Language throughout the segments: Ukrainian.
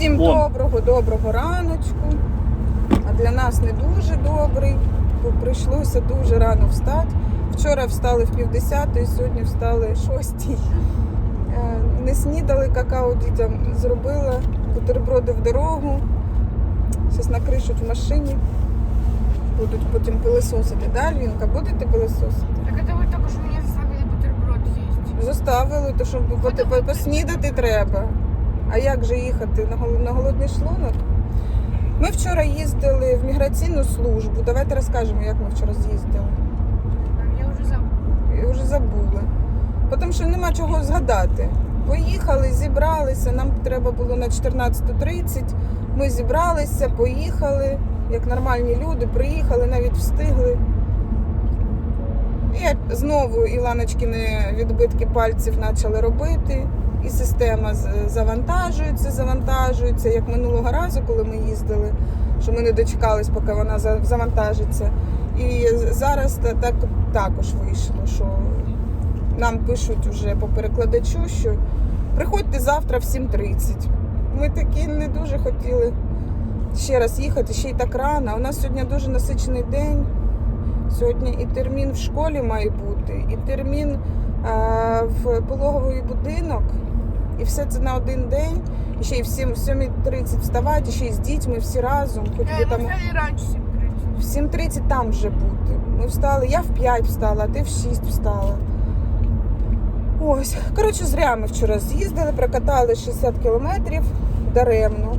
Всім Вон. доброго, доброго раночку. А для нас не дуже добрий, бо прийшлося дуже рано встати. Вчора встали в півдесятої, сьогодні встали в шостій. Е, Не снідали, какао дітям зробила, бутерброди в дорогу. Зараз накришуть в машині. Будуть потім пилисосити. Да, будете пилисосити? Так это вы только что меня заставили бутерброд есть. Заставили, то що по- по- поснідати треба. А як же їхати на гол- голодний шлунок? Ми вчора їздили в міграційну службу. Давайте розкажемо, як ми вчора з'їздили. Я уже забыла. І вже забули. Тому що нема чого згадати. Поїхали, зібралися. Нам треба було на 14.30. Ми зібралися, поїхали. Як нормальні люди, приїхали, навіть встигли. І знову Іланочкини відбитки пальців почали робити. І система завантажується, завантажується, як минулого разу, коли ми їздили, що ми не дочекались, поки вона за- завантажиться. І зараз так також вийшло, що нам пишуть уже по перекладачу, що приходьте завтра в 7.30. Ми такі не дуже хотіли ще раз їхати, ще й так рано. У нас сьогодні дуже насичений день. Сьогодні і термін в школі має бути, і термін е, в пологовий будинок. І все це на один день. І ще й в 7 в 7.30 вставати, ще й з дітьми всі разом. Хоч би там 7.30. в 7.30 там вже бути. Ми встали, я в 5 встала, а ти в 6 встала. Ось. Коротше, зря ми вчора з'їздили, прокатали 60 кілометрів даремно.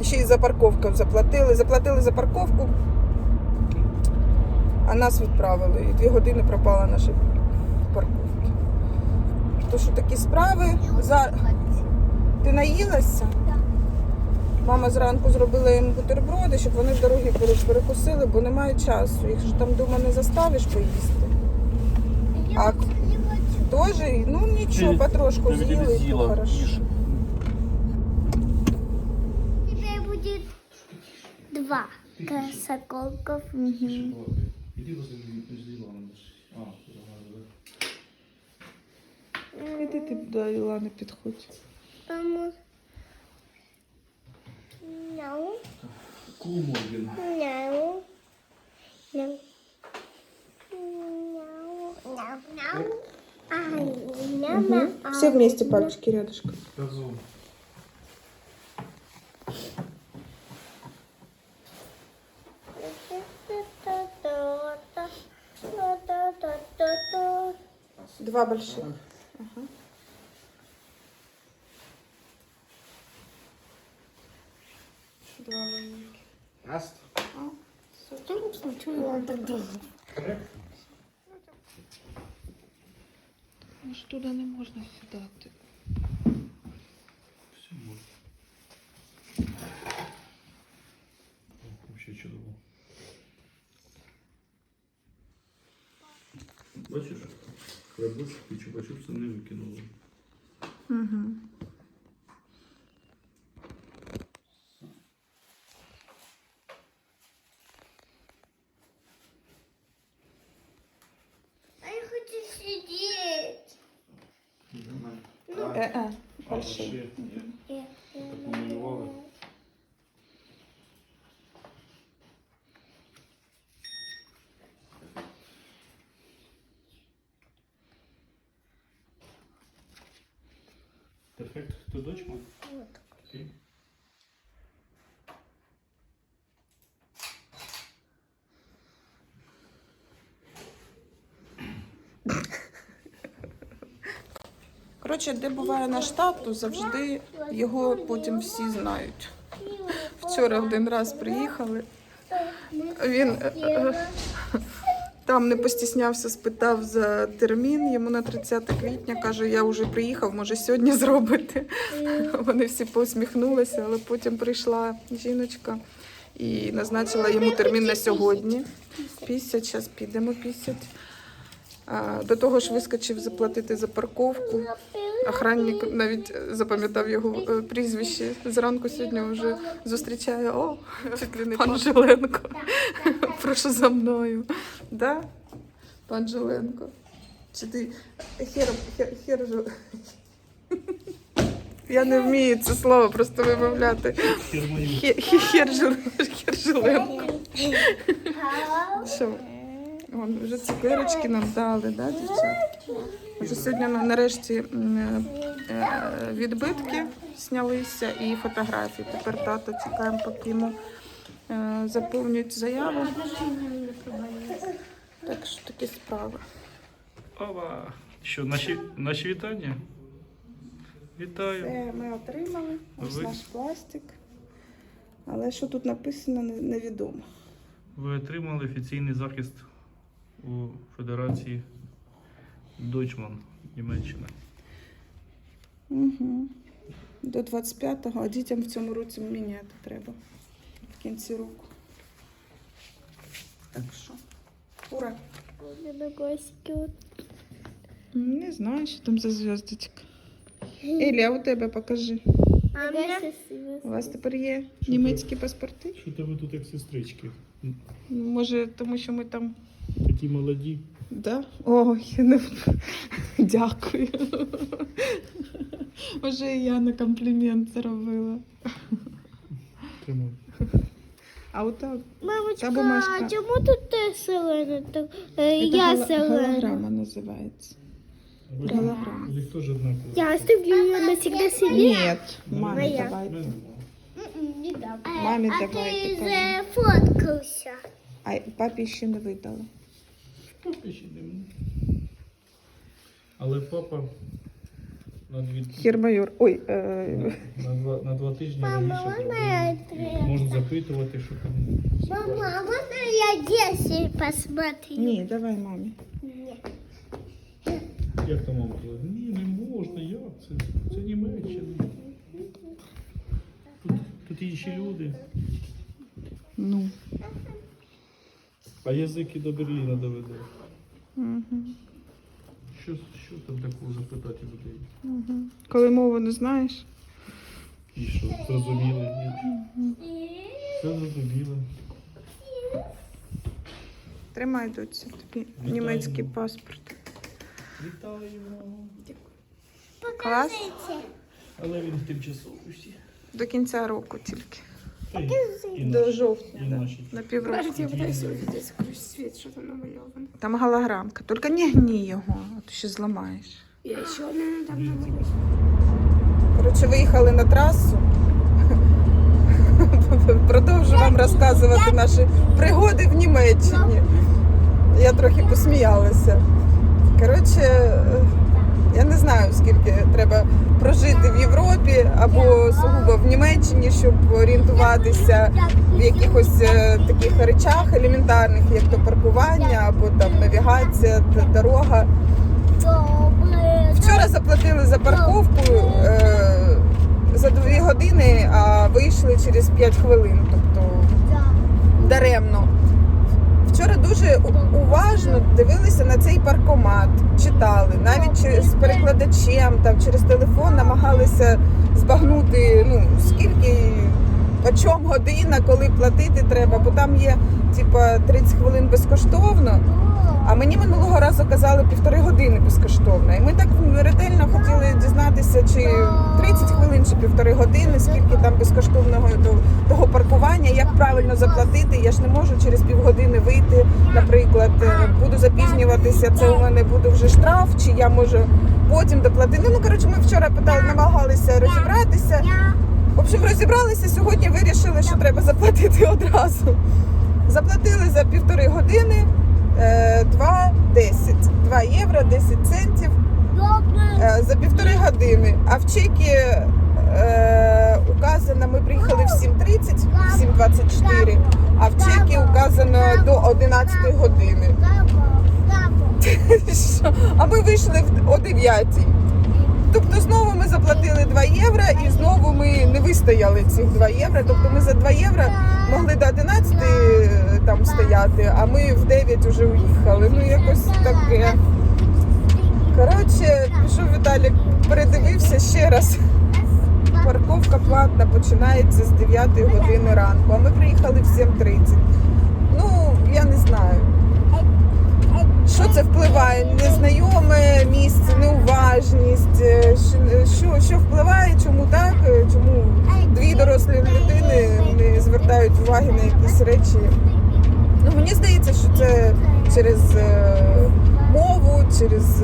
І ще й за парковку заплатили. Заплатили за парковку, а нас відправили. І дві години пропала наша. То що такі справи. За... Ти наїлася? Мама зранку зробила їм бутерброди, щоб вони в дорогі перекусили, бо немає часу. Їх ж там вдома не заставиш поїсти. А теж, ну нічого, потрошку з'їли, і то хорошо. Теперь будет два косоколков. Иди возле. А, Іди ти до Ілани підходь. Vamos. Não, Кулморген. não, não. Não, não, não. Ai, não, não. Все вместе пальчики рядышком. Козу. Два больших. Ага. Два маленьких. Аст. Може, туди не можна сідати. І чупа-чупси не викинули. Угу. А я хочу сидеть. Е-е, больший. Я- Так намалювали. Перфект. Ти дочь моя? Окей. Коротше, де буває наш тато, завжди його потім всі знають. Вчора один раз приїхали. Він е, там не постіснявся, спитав за термін. Йому на 30 квітня каже, я вже приїхав, може сьогодні зробити. Вони всі посміхнулися, але потім прийшла жіночка і назначила йому термін на сьогодні. Пісять, зараз підемо пісять. До того ж вискочив заплатити за парковку. Охранник навіть запам'ятав його е, прізвище. Зранку сьогодні вже зустрічає о, пан Жиленко. Прошу за мною. Да? Пан Жиленко. Чи ти хер, хер, хер, Я не вмію це слово просто вимовляти. Хермою. Хе- хе- Хержел- Хержеленко. Що? Вон, вже цукерочки нам дали, да, дівчатки? Вже сьогодні нарешті е, відбитки знялися і фотографії. Тепер тато чекаємо, поки йому е, заповнюють заяву. Так що такі справи. Ова. Що, наші, наші вітання? Вітаю. Це ми отримали. Ось Ви- наш пластик. Але що тут написано, не- невідомо. Ви отримали офіційний захист у Федерації Дойчман, Німеччина. Угу. До 25-го, а дітям в цьому році міняти треба в кінці року. Так що. Ура! Не знаю, що там за зв'язочка. Елі, а у тебе покажи. А У вас тепер є німецькі паспорти? Що тебе тут як сестрички? Може, тому що ми там. Такі молоді. Да? Ой, не... дякую. Вже і я на комплімент зробила. Тримай. А у тебе Мамочка, Та бумажка. а чому тут ти зелена? Так, е, я гolo- зелена. голограма називається. Голограма. У них теж однаково. Я оставлю ее навсегда себе. Ні, мамі Моя. давайте. Не дам. Мамі а покажи. зафоткался. А папі ще не видала. Поки ще йдемо. Але папа на дві Хірмайор. Ой, е, на два, на два тижні раніше зробив. Можна запитувати, що там. Мама, а можно я здесь посмотрю? ні, давай мамі. Нет. Як там мама казала? Ні, не можна, як це? Це Німеччина. Тут, тут інші люди. Ну. А язики до Берліна доведе. Угу. Що, що там такого запитати людей? Угу. Коли мову не знаєш, І що? Зрозуміли? Ні. Все зрозуміло. тримай доці тобі Вітаю. німецький паспорт. Вітаємо. Клас. Але він тимчасовий всі. До кінця року тільки. До жовтня, да. на півроку. Подожди, я пытаюсь увидеть сквозь свет, что там намалевано. Там голограмка. Тільки не гні його, а то ще зламаєш. Я еще одна там намалевана. Коротше, виїхали на трасу. Продовжу вам розказувати наші пригоди в Німеччині. Я трохи посміялася. Коротше, я не знаю, скільки треба прожити в Європі або сугубо в Німеччині, щоб орієнтуватися в якихось е, таких речах елементарних, як то паркування або там навігація, дорога. Вчора заплатили за парковку е, за 2 години, а вийшли через 5 хвилин. Тобто даремно. Вчора дуже уважно дивилися на цей паркомат, читали, навіть чи- з перекладачем, там через телефон намагалися збагнути, ну скільки по чому година, коли платити треба, бо там є типа 30 хвилин безкоштовно. А мені минулого разу казали півтори години безкоштовно. І ми так ретельно хотіли дізнатися, чи 30 хвилин, чи півтори години, скільки там безкоштовного того паркування, як правильно заплатити. Я ж не можу через півгодини вийти. Е, запізнюватися. Це у мене буде вже штраф, чи я можу потім доплатити. Ну коротше, ми вчора питали, намагалися розібратися. В общем, розібралися сьогодні. Вирішили, що треба заплатити одразу. Заплатили за півтори години. е, 2,10. 2 євро 10 центів е, за півтори години. А в чекі е, указано, ми приїхали в 7.30, 7.24, а в чекі указано до 11 години. Що? А ми вийшли о 9. Тобто знову ми заплатили 2 євро і знову ми не вистояли цих 2 євро. Тобто ми за 2 євро могли до 11 там стояти, а ми в 9 вже уїхали. Ну якось таке. Коротше, пішов Віталік, передивився ще раз. Парковка платна починається з 9 години ранку, а ми приїхали в 7.30. Ну, я не знаю. що це впливає? Незнайоме неуважність, е, що, що, впливає, чому так, е, чому дві дорослі людини не звертають уваги на якісь речі. Ну, мені здається, що це через е, мову, через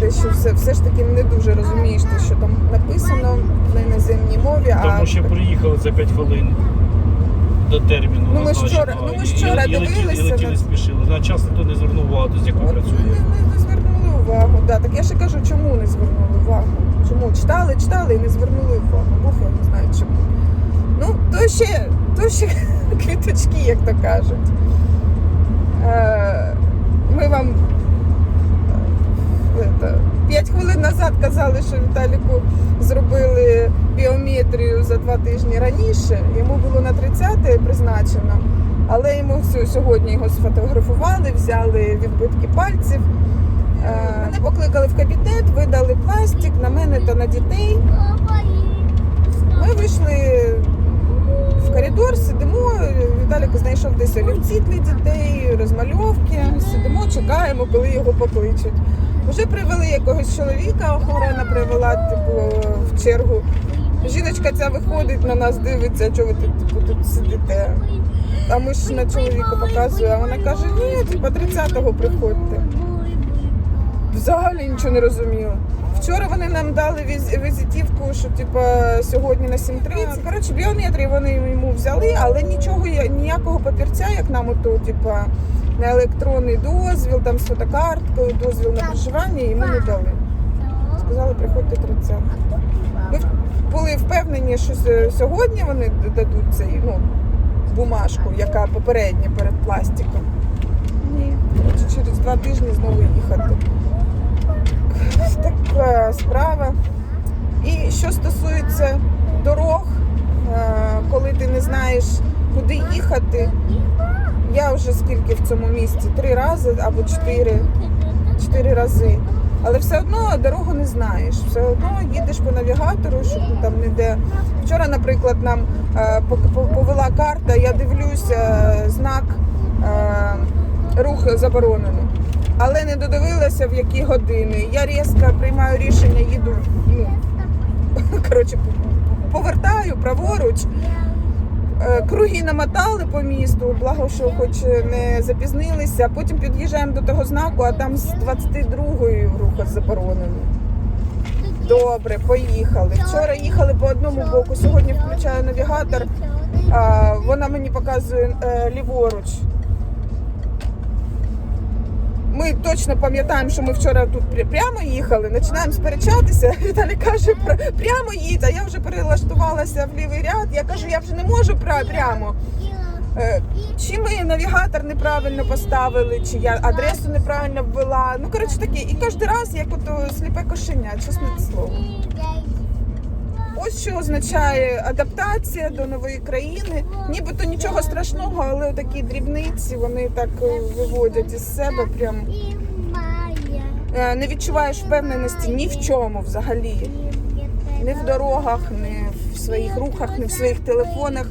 те, що все, все ж таки не дуже розумієш, те, що там написано на іноземній мові. а Тому що приїхали за 5 хвилин до терміну. Ну, ми ж вчора- ну, ми ж вчора і, і, летіли- дивилися і летіли на- спішили. На час ніхто не звернув увагу, з якою От працює. ми не, не звернули увагу. Да, так я ще кажу, чому не звернули увагу? Чому читали, читали і не звернули увагу. Бог я не знаю чому. Ну, то ще, то ще квіточки, як то кажуть. Е, ми вам е, это, п'ять хвилин назад казали, що Віталіку зробили біометрію за два тижні раніше. Йому було на 30 призначено. Але йому сьогодні його сфотографували, взяли відбитки пальців. Е, Мене покликали в кабінет, видали пластик на мене та на дітей. Ми вийшли в коридор, сидимо. Віталік знайшов десь олівці для дітей, розмальовки. Сидимо, чекаємо, коли його покличуть. Вже привели якогось чоловіка, охорона привела типу, в чергу. Жіночка ця виходить на нас, дивиться, що ви тут, типу, тут сидите. А ми ж на чоловіка показує, а вона каже, ні, типу, 30-го приходьте. Взагалі нічого не розуміла. Вчора вони нам дали віз- візитівку, що типу, сьогодні на 7.30. Коротше, біометрії вони йому взяли, але нічого є- ніякого папірця, як нам ото, типу, на електронний дозвіл, там з фотокарткою, дозвіл на проживання йому не дали. Сказали, приходьте 30. Ми були впевнені, що сьогодні вони дадуть цей ну, бумажку, яка попередня перед пластиком. Ні. Через два тижні знову їхати. Така справа. І що стосується дорог, е, коли ти не знаєш, куди їхати, я вже скільки в цьому місці? Три рази або чотири, чотири рази. Але все одно дорогу не знаєш. Все одно їдеш по навігатору, щоб там ніде. Вчора, наприклад, нам е, повела карта, я дивлюся е, знак е, рух заборонено. Але не додивилася в які години. Я різко приймаю рішення, їду, ну, коротше, повертаю праворуч. Е, Круги намотали по місту, благо, що хоч не запізнилися. Потім під'їжджаємо до того знаку, а там з 22-ї рух заборонено. Добре, поїхали. Вчора їхали по одному боку, сьогодні включаю навігатор. Вона мені показує е, ліворуч. Ми точно пам'ятаємо, що ми вчора тут пря- прямо їхали, починаємо сперечатися. Віталій каже, «Пр- прямо їдь, а я вже перелаштувалася в лівий ряд. Я кажу, я вже не можу прямо. Е, Чи ми навігатор неправильно поставили, чи я адресу неправильно ввела. Ну, коротше таке, і кожен раз як ото сліпе кошеня, чесне слово. Ось що означає адаптація до нової країни. Нібито нічого страшного, але такі дрібниці вони так е, виводять із себе. Прям Е, не відчуваєш впевненості ні в чому взагалі. Ні в дорогах, ні в своїх рухах, ні в своїх телефонах.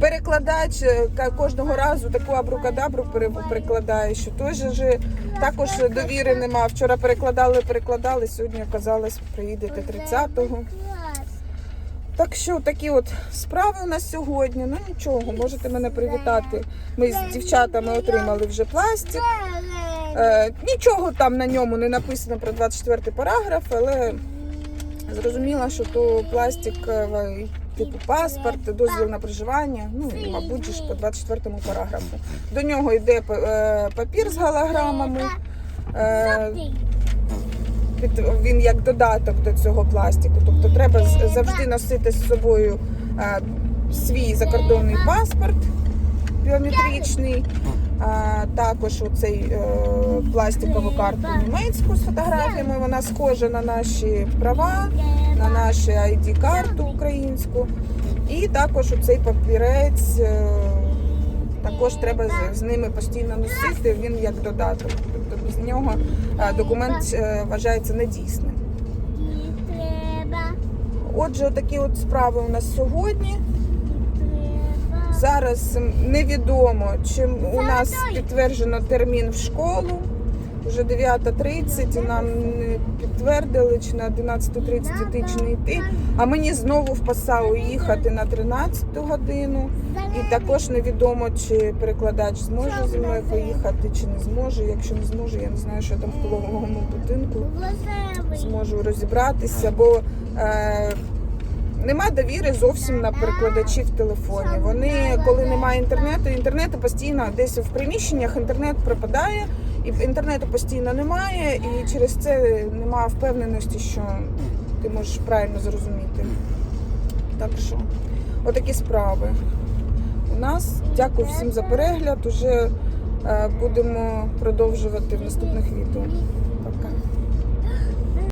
Перекладач е, кожного разу таку абрукадабру пере- перекладає, що той же також довіри нема. Вчора перекладали, перекладали, сьогодні оказалось, приїдете 30-го. Так що такі от справи у нас сьогодні. Ну нічого, можете мене привітати. Ми з дівчатами отримали вже пластик. Е, нічого там на ньому не написано про 24 параграф, але зрозуміла, що то пластик, е, типу паспорт, дозвіл на проживання. Ну мабуть ж по 24 параграфу. До нього йде е, папір з голограмами. Е, під- він як додаток до цього пластику. Тобто треба завжди носити з собою е, свій закордонний паспорт біометричний, а також оцей е, пластикову карту німецьку з фотографіями. Вона схожа на наші права, на нашу ID-карту українську. І також оцей папірець. е, також треба з ними постійно носити, він як додаток. Нього е, документ е, вважається недійсним. Отже, такі от справи у нас сьогодні. Зараз невідомо, чим у нас підтверджено термін в школу. Вже 9.30 і нам підтвердили, чи на 11.30 йти, чи не йти. А мені знову в Пасау їхати на 13 годину. І також невідомо, чи перекладач зможе зі мною поїхати, чи не зможе. Якщо не зможе, я не знаю, що там в пологовому будинку зможу розібратися, бо е, нема довіри зовсім на перекладачів в телефоні. Вони, коли немає інтернету, інтернету постійно десь в приміщеннях інтернет пропадає, і інтернету постійно немає, і через це немає впевненості, що ти можеш правильно зрозуміти. Так що, отакі справи. У нас дякую всім за перегляд. Уже е, будемо продовжувати в наступних відео.